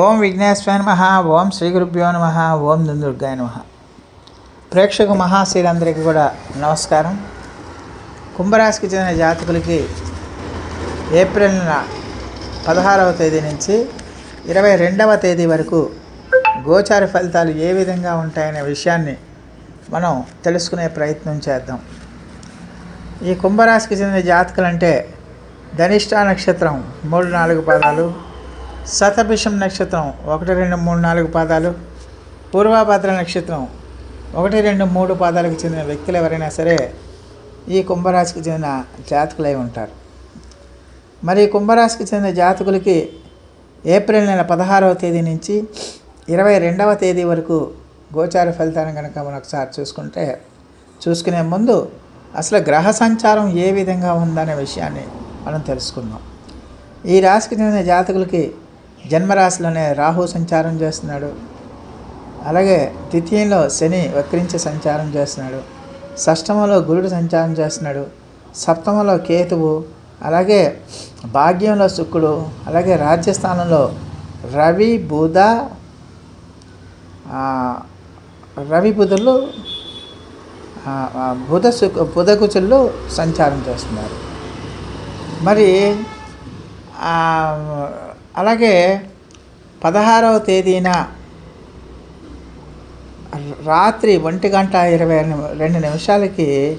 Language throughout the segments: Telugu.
ఓం విఘ్నేశ్వర నమ ఓం శ్రీ గురుభ్యో నమ ఓం దుందుర్గాయ నమ. ప్రేక్షక మహాశీలందరికీ కూడా నమస్కారం. కుంభరాశికి చెందిన జాతకులకి ఏప్రిల్ పదహారవ తేదీ నుంచి ఇరవై రెండవ తేదీ వరకు గోచార ఫలితాలు ఏ విధంగా ఉంటాయనే విషయాన్ని మనం తెలుసుకునే ప్రయత్నం చేద్దాం. ఈ కుంభరాశికి చెందిన జాతకులు అంటే ధనిష్ట నక్షత్రం మూడు నాలుగు పదాలు శతభిషం నక్షత్రం ఒకటి రెండు మూడు నాలుగు పాదాలు పూర్వభద్ర నక్షత్రం ఒకటి రెండు మూడు పాదాలకు చెందిన వ్యక్తులు ఎవరైనా సరే ఈ కుంభరాశికి చెందిన జాతకులై ఉంటారు. మరి కుంభరాశికి చెందిన జాతకులకి ఏప్రిల్ నెల పదహారవ తేదీ నుంచి ఇరవై రెండవ తేదీ వరకు గోచార ఫలితాన్ని కనుక మనం ఒకసారి చూసుకుంటే చూసుకునే ముందు అసలు గ్రహ సంచారం ఏ విధంగా ఉందనే విషయాన్ని మనం తెలుసుకుందాం. ఈ రాశికి చెందిన జాతకులకి జన్మరాశిలోనే రాహు సంచారం చేస్తున్నాడు. అలాగే ద్వితీయంలో శని వక్రించి సంచారం చేస్తున్నాడు. షష్టమంలో గురుడు సంచారం చేస్తున్నాడు. సప్తమంలో కేతువు అలాగే భాగ్యంలో శుక్రుడు అలాగే రాజ్యస్థానంలో రవి బుధ రవి బుధులు బుధ శుక్ బుధ సంచారం చేస్తున్నారు. మరి అలాగే పదహారవ తేదీన రాత్రి ఒంటి గంట ఇరవై రెండు నిమిషాలకి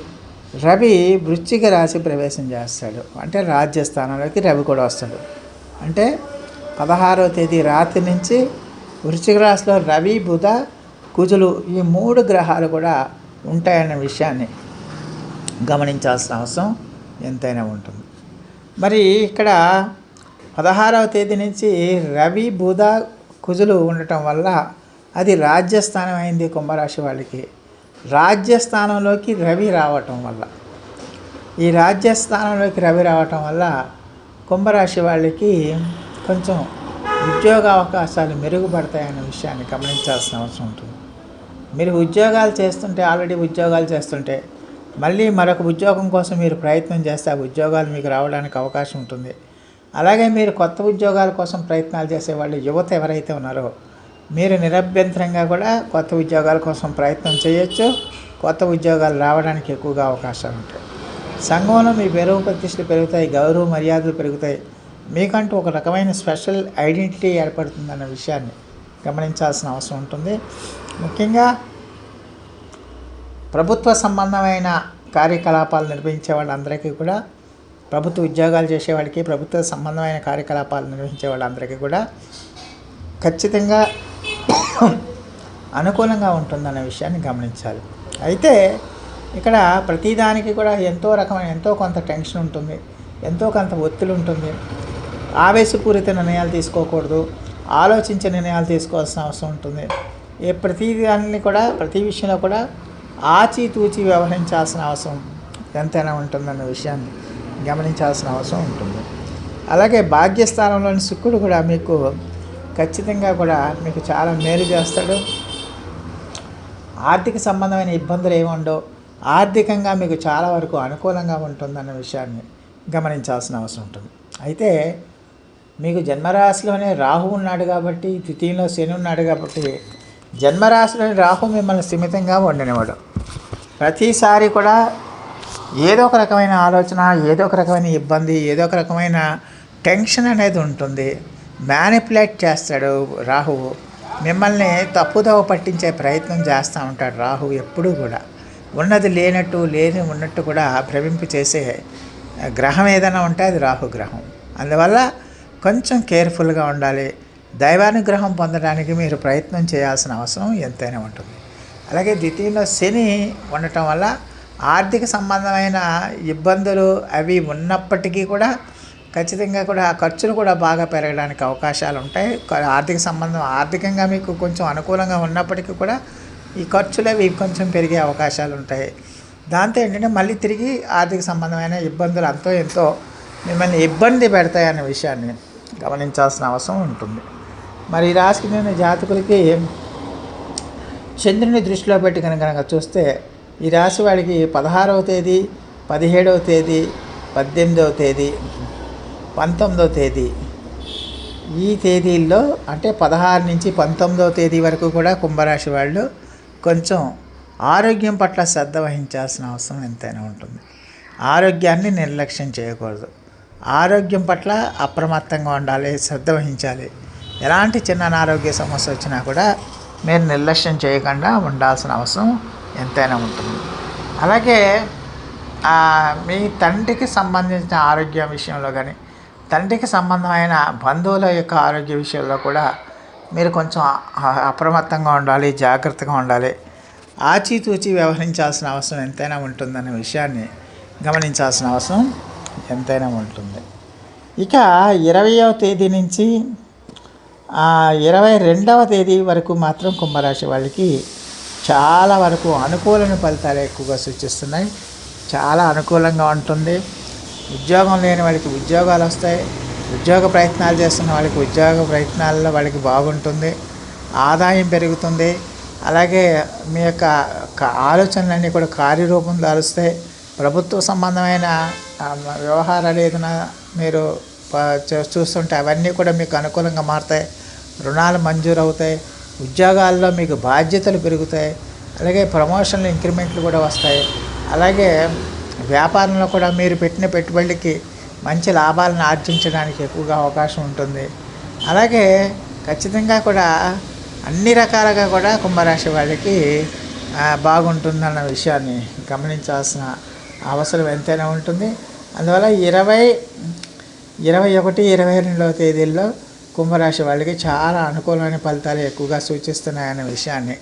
రవి వృశ్చిక రాశి ప్రవేశం చేస్తాడు. అంటే రాజ్యస్థానంలోకి రవి కూడా వస్తాడు. అంటే పదహారవ తేదీ రాత్రి నుంచి వృశ్చిక రాశిలో రవి బుధ కుజులు ఈ మూడు గ్రహాలు కూడా ఉంటాయన్న విషయాన్ని గమనించాల్సిన అవసరం ఎంతైనా ఉంటుంది. మరి ఇక్కడ పదహారవ తేదీ నుంచి రవి బుధ కుజులు ఉండటం వల్ల అది రాజ్యస్థానం అయింది కుంభరాశి వాళ్ళకి. రాజ్యస్థానంలోకి రవి రావటం వల్ల. ఈ రాజ్యస్థానంలోకి రవి రావటం వల్ల కుంభరాశి వాళ్ళకి కొంచెం ఉద్యోగ అవకాశాలు మెరుగుపడతాయన్న విషయాన్ని గమనించాల్సిన అవసరం ఉంటుంది. మీరు ఉద్యోగాలు చేస్తుంటే ఆల్రెడీ ఉద్యోగాలు చేస్తుంటే మళ్ళీ మరొక ఉద్యోగం కోసం మీరు ప్రయత్నం చేస్తే ఆ ఉద్యోగాలు మీకు రావడానికి అవకాశం ఉంటుంది. అలాగే మీరు కొత్త ఉద్యోగాల కోసం ప్రయత్నాలు చేసే వాళ్ళు యువత ఎవరైతే ఉన్నారో మీరు నిరభ్యంతరంగా కూడా కొత్త ఉద్యోగాల కోసం ప్రయత్నం చేయొచ్చు. కొత్త ఉద్యోగాలు రావడానికి ఎక్కువగా అవకాశాలు ఉంటాయి. సంఘంలో మీ పెరుగు ప్రతిష్టలు పెరుగుతాయి గౌరవ మర్యాదలు పెరుగుతాయి. మీకంటూ ఒక రకమైన స్పెషల్ ఐడెంటిటీ ఏర్పడుతుందన్న విషయాన్ని గమనించాల్సిన అవసరం ఉంటుంది. ముఖ్యంగా ప్రభుత్వ సంబంధమైన కార్యకలాపాలు నిర్వహించే వాళ్ళందరికీ కూడా ప్రభుత్వ ఉద్యోగాలు చేసేవాడికి ప్రభుత్వ సంబంధమైన కార్యకలాపాలు నిర్వహించే వాళ్ళందరికీ కూడా ఖచ్చితంగా అనుకూలంగా ఉంటుందన్న విషయాన్ని గమనించాలి. అయితే ఇక్కడ ప్రతిదానికి కూడా ఎంతో రకమైన ఎంతో కొంత టెన్షన్ ఉంటుంది ఎంతో కొంత ఒత్తిడి ఉంటుంది. ఆవేశపూరిత నిర్ణయాలు తీసుకోకూడదు ఆలోచించే నిర్ణయాలు తీసుకోవాల్సిన అవసరం ఉంటుంది. ఏ ప్రతిదాన్ని కూడా ప్రతి విషయంలో కూడా ఆచితూచి వ్యవహరించాల్సిన అవసరం ఎంతైనా ఉంటుందన్న విషయాన్ని గమనించాల్సిన అవసరం ఉంటుంది. అలాగే భాగ్యస్థానంలోని శుక్రుడు కూడా మీకు ఖచ్చితంగా కూడా మీకు చాలా మేలు చేస్తాడు. ఆర్థిక సంబంధమైన ఇబ్బందులు ఏముండవు ఆర్థికంగా మీకు చాలా వరకు అనుకూలంగా ఉంటుందన్న విషయాన్ని గమనించాల్సిన అవసరం ఉంటుంది. అయితే మీకు జన్మరాశిలోనే రాహు ఉన్నాడు కాబట్టి ద్వితీయంలో శని ఉన్నాడు కాబట్టి జన్మరాశిలోని రాహు మిమ్మల్ని స్థిమితంగా వండినవాడు ప్రతిసారి కూడా ఏదో ఒక రకమైన ఆలోచన ఏదో ఒక రకమైన ఇబ్బంది ఏదో ఒక రకమైన టెన్షన్ అనేది ఉంటుంది. మ్యానిపులేట్ చేస్తాడు రాహువు. మిమ్మల్ని తప్పుదోవ పట్టించే ప్రయత్నం చేస్తూ ఉంటాడు రాహు ఎప్పుడూ కూడా. ఉన్నది లేనట్టు లేని ఉన్నట్టు కూడా భ్రమింపు చేసే గ్రహం ఏదైనా ఉంటే అది రాహు గ్రహం. అందువల్ల కొంచెం కేర్ఫుల్గా ఉండాలి. దైవానుగ్రహం పొందడానికి మీరు ప్రయత్నం చేయాల్సిన అవసరం ఎంతైనా ఉంటుంది. అలాగే ద్వితీయంలో శని ఉండటం వల్ల ఆర్థిక సంబంధమైన ఇబ్బందులు అవి ఉన్నప్పటికీ కూడా ఖచ్చితంగా కూడా ఖర్చులు కూడా బాగా పెరగడానికి అవకాశాలు ఉంటాయి ఆర్థిక సంబంధం ఆర్థికంగా మీకు కొంచెం అనుకూలంగా ఉన్నప్పటికీ కూడా ఈ ఖర్చులు అవి కొంచెం పెరిగే అవకాశాలు ఉంటాయి దాంతో ఏంటంటే మళ్ళీ తిరిగి ఆర్థిక సంబంధమైన ఇబ్బందులు అంతో ఎంతో మిమ్మల్ని ఇబ్బంది పెడతాయనే విషయాన్ని గమనించాల్సిన అవసరం ఉంటుంది. మరి ఈ రాశికి నేను జాతకులకి చంద్రుని దృష్టిలో పెట్టి కనుక చూస్తే ఈ రాశి వాడికి పదహారవ తేదీ పదిహేడవ తేదీ పద్దెనిమిదవ తేదీ పంతొమ్మిదవ తేదీ. ఈ తేదీల్లో అంటే పదహారు నుంచి పంతొమ్మిదవ తేదీ వరకు కూడా కుంభరాశి వాళ్ళు కొంచెం ఆరోగ్యం పట్ల శ్రద్ధ వహించాల్సిన అవసరం ఎంతైనా ఉంటుంది. ఆరోగ్యాన్ని నిర్లక్ష్యం చేయకూడదు. ఆరోగ్యం పట్ల అప్రమత్తంగా ఉండాలి శ్రద్ధ వహించాలి. ఎలాంటి చిన్న అనారోగ్య సమస్య వచ్చినా కూడా మీరు నిర్లక్ష్యం చేయకుండా ఉండాల్సిన అవసరం ఎంతైనా ఉంటుంది. అలాగే మీ తండ్రికి సంబంధించిన ఆరోగ్య విషయంలో కానీ తండ్రికి సంబంధమైన బంధువుల యొక్క ఆరోగ్య విషయంలో కూడా మీరు కొంచెం అప్రమత్తంగా ఉండాలి జాగ్రత్తగా ఉండాలి. ఆచితూచి వ్యవహరించాల్సిన అవసరం ఎంతైనా ఉంటుందనే విషయాన్ని గమనించాల్సిన అవసరం ఎంతైనా ఉంటుంది. ఇక ఇరవయవ తేదీ నుంచి ఇరవై రెండవ తేదీ వరకు మాత్రం కుంభరాశి వాళ్ళకి చాలా వరకు అనుకూలమైన ఫలితాలు ఎక్కువగా సూచిస్తున్నాయి. చాలా అనుకూలంగా ఉంటుంది. ఉద్యోగం లేని వాళ్ళకి ఉద్యోగాలు వస్తాయి. ఉద్యోగ ప్రయత్నాలు చేస్తున్న వాళ్ళకి ఉద్యోగ ప్రయత్నాల్లో వాళ్ళకి బాగుంటుంది. ఆదాయం పెరుగుతుంది. అలాగే మీ యొక్క ఆలోచనలన్నీ కూడా కార్యరూపం దాలుస్తాయి ప్రభుత్వ సంబంధమైన వ్యవహారాలు ఏదైనా మీరు చూ- చూస్తుంటే అవన్నీ కూడా మీకు అనుకూలంగా మారుతాయి. రుణాలు మంజూరు అవుతాయి ఉద్యోగాల్లో మీకు బాధ్యతలు పెరుగుతాయి అలాగే ప్రమోషన్లు ఇంక్రిమెంట్లు కూడా వస్తాయి. అలాగే వ్యాపారంలో కూడా మీరు పెట్టిన పెట్టుబడికి మంచి లాభాలను ఆర్జించడానికి ఎక్కువగా అవకాశం ఉంటుంది. అలాగే ఖచ్చితంగా కూడా అన్ని రకాలుగా కూడా కుంభరాశి వాళ్ళకి బాగుంటుందన్న విషయాన్ని గమనించాల్సిన అవసరం ఎంతైనా ఉంటుంది. అందువల్ల ఇరవై ఇరవై ఒకటి ఇరవై రెండవ తేదీల్లో కుంభరాశి వాళ్ళకి చాలా అనుకూలమైన ఫలితాలు ఎక్కువగా సూచిస్తున్నాయనే విషయాన్ని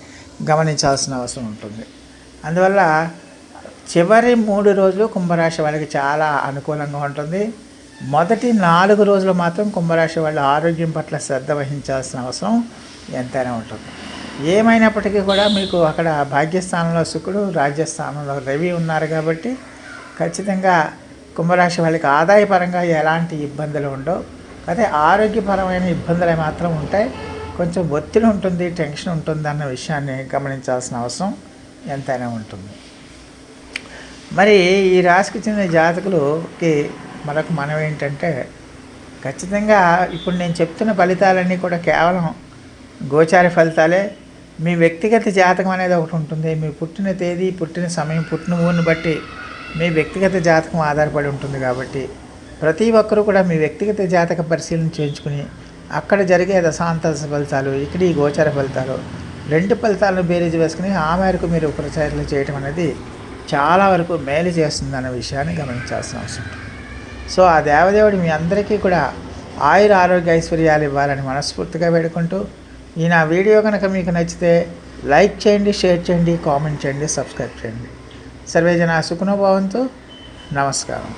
గమనించాల్సిన అవసరం ఉంటుంది. అందువల్ల చివరి మూడు రోజులు కుంభరాశి వాళ్ళకి చాలా అనుకూలంగా ఉంటుంది. మొదటి నాలుగు రోజులు మాత్రం కుంభరాశి వాళ్ళ ఆరోగ్యం పట్ల శ్రద్ధ వహించాల్సిన అవసరం ఎంతైనా ఉంటుంది. ఏమైనప్పటికీ కూడా మీకు అక్కడ భాగ్యస్థానంలో శుక్రుడు రాజ్యస్థానంలో రవి ఉన్నారు కాబట్టి ఖచ్చితంగా కుంభరాశి వాళ్ళకి ఆదాయపరంగా ఎలాంటి ఇబ్బందులు ఉండవు. అదే ఆరోగ్యపరమైన ఇబ్బందులు మాత్రం ఉంటాయి. కొంచెం ఒత్తిడి ఉంటుంది టెన్షన్ ఉంటుంది అన్న విషయాన్ని గమనించాల్సిన అవసరం ఎంతైనా ఉంటుంది. మరి ఈ రాశికి చెందిన జాతకులకి మరొక మనం ఏంటంటే ఖచ్చితంగా ఇప్పుడు నేను చెప్తున్న ఫలితాలన్నీ కూడా కేవలం గోచార ఫలితాలే. మీ వ్యక్తిగత జాతకం అనేది ఒకటి ఉంటుంది. మీ పుట్టిన తేదీ పుట్టిన సమయం పుట్టిన ఊరిని బట్టి మీ వ్యక్తిగత జాతకం ఆధారపడి ఉంటుంది కాబట్టి ప్రతి ఒక్కరూ కూడా మీ వ్యక్తిగత జాతక పరిశీలన చేయించుకుని అక్కడ జరిగే దశాంత ఫలితాలు ఇక్కడ ఈ గోచర ఫలితాలు రెండు ఫలితాలను బేరీజ్ వేసుకుని ఆ మేరకు మీరు ప్రచారాలు చేయటం అనేది చాలా వరకు మేలు చేస్తుందన్న విషయాన్ని గమనించాల్సిన అవసరం. సో ఆ దేవదేవుడు మీ అందరికీ కూడా ఆయుర ఆరోగ్య ఐశ్వర్యాలు ఇవ్వాలని మనస్ఫూర్తిగా వేడుకుంటూ ఈ నా వీడియో కనుక మీకు నచ్చితే లైక్ చేయండి షేర్ చేయండి కామెంట్ చేయండి సబ్స్క్రైబ్ చేయండి. సర్వేజన సుఖనుభావంతో నమస్కారం.